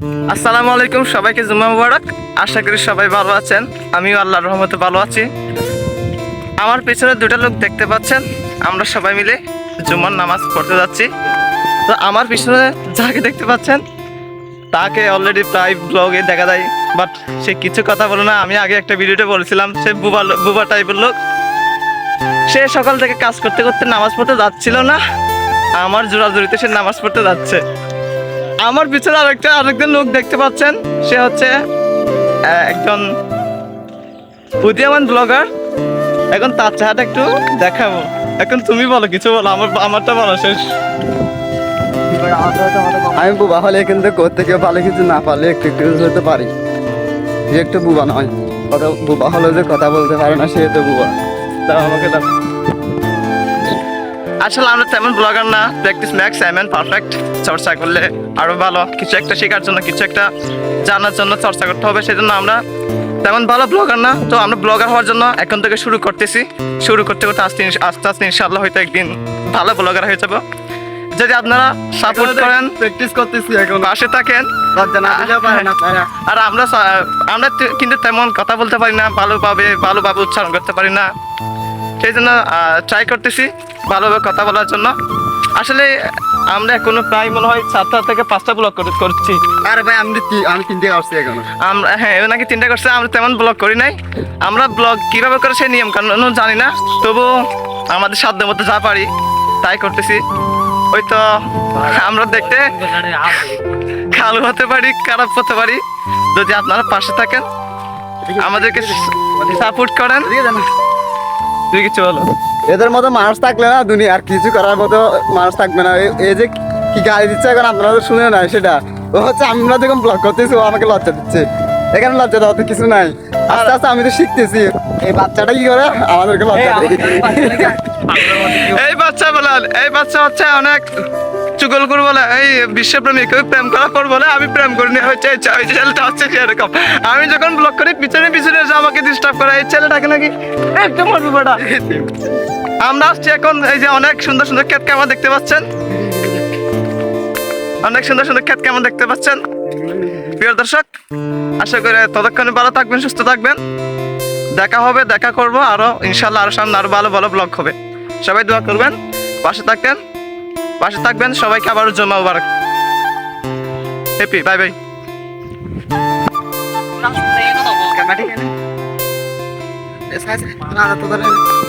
আসসালামু আলাইকুম, সবাইকে জুম্মা মুবারক। আশা করি সবাই ভালো আছেন। আমিও আল্লাহর রহমতে ভালো আছি। আমার পেছনে দুটো লোক দেখতে পাচ্ছেন। আমরা সবাই মিলে জুম্মার নামাজ পড়তে যাচ্ছি। তো আমার পিছনে যাকে দেখতে পাচ্ছেন, তাকে অলরেডি প্রায় ব্লগে দেখা যায়। বাট সে কিছু কথা বলে না। আমি আগে একটা ভিডিওতে বলেছিলাম, সে বুবা বুবা টাইপের লোক। সে সকাল থেকে কাজ করতে করতে নামাজ পড়তে যাচ্ছিল না। আমার জোরাজুরিতে সে নামাজ পড়তে যাচ্ছে। আমার পিছনে আরেকটা আরেকজন লোক দেখতে পাচ্ছেন। সে হচ্ছে একজন উদীয়মান ব্লগার এখন তার চেহারাটা একটু দেখাবো। এখন তুমি বলো কিছু বলো আমার আমারটা বলো শেষ। আমি বুবা হলে কিন্তু করতে কেউ ভালো কিছু না পারলে একটু একটু হতে পারি। যে একটু বুবা নয়। কথা বুবা হলে যে কথা বলতে পারে না সে তো বুবা। দাও আমাকে আসলে আমরা তেমন ব্লগার না। প্র্যাকটিস ম্যাক্স এমন পারফেক্ট চর্চা করলে আরও ভালো। কিছু একটা শেখার জন্য কিছু একটা জানার জন্য চর্চা করতে হবে সেজন্য আমরা তেমন ভালো ব্লগার না। তো আমরা ব্লগার হওয়ার জন্য এখন থেকে শুরু করতেছি। শুরু করতে করতে আস্তে আস্তে আস্তে ইনশাল্লাহ হয়তো একদিন ভালো ব্লগার হয়ে যাব। যদি আপনারা সাপোর্ট করেন প্র্যাকটিস করতেছি এখন। পাশে থাকেন। আর আমরা আমরা কিন্তু তেমন কথা বলতে পারি না ভালোভাবে ভালোভাবে উচ্চারণ করতে পারি না। সেই জন্য ট্রাই করতেছি ভালোভাবে কথা বলার জন্য। আসলে আমরা এখনও প্রায় মনে হয় সাতটা থেকে পাঁচটা ব্লক করছি। আরে ভাই আমি আমি তিনটে আসছি এখন। আমরা হ্যাঁ এবার নাকি তিনটা করছে আমরা তেমন ব্লগ করি নাই। আমরা ব্লগ কীভাবে করে সেই নিয়ম কানুন জানি না তবু আমাদের সাধ্য মতো যা পারি তাই করতেছি। ওই তো আমরা দেখতে খারাপ হতে পারি খারাপ হতে পারি। যদি আপনারা পাশে থাকেন আমাদেরকে সাপোর্ট করেন। তুই কিছু বলো। এদের মতো মানুষ থাকলে না দুনিয়া আর কিছু করার মতো মানুষ থাকবে না। এই যে কি গালি দিচ্ছে এখন আপনারা তো শুনে নাই সেটা। ও হচ্ছে আমরা যখন ব্লগ করতেছি ও আমাকে লজ্জা দিচ্ছে। এখানে লজ্জা দেওয়া তো কিছু নাই। আস্তে আস্তে আমি তো শিখতেছি। এই বাচ্চাটা কি করে? আমাদেরকে লজ্জা এই বাচ্চা বলাল এই বাচ্চা হচ্ছে অনেক চুগল করে বলে এই বিশ্বপ্রেমিক ওই প্রেম করা পর বলে আমি প্রেম করিনি হচ্ছে এই ওই ছেলেটা হচ্ছে সেরকম। আমি যখন ব্লক করি, পিছনে পিছনে এসে আমাকে ডিস্টার্ব করে, এই ছেলেটাকে নাকি একদম আমরা আসছি এখন, এই যে অনেক সুন্দর সুন্দর ক্ষেত কেমন দেখতে পাচ্ছেন। অনেক সুন্দর সুন্দর ক্ষেত কেমন দেখতে পাচ্ছেন। প্রিয় দর্শক, আশা করি ততক্ষণে ভালো থাকবেন, সুস্থ থাকবেন। দেখা হবে, দেখা করব, আরও, ইনশাল্লাহ আরও সামনে আরও ভালো ভালো ব্লগ হবে। সবাই দোয়া করবেন, পাশে থাকবেন। পাশে থাকবেন সবাইকে আবারও জমা মুবারক। Happy bye bye. না, না, তো তাহলে-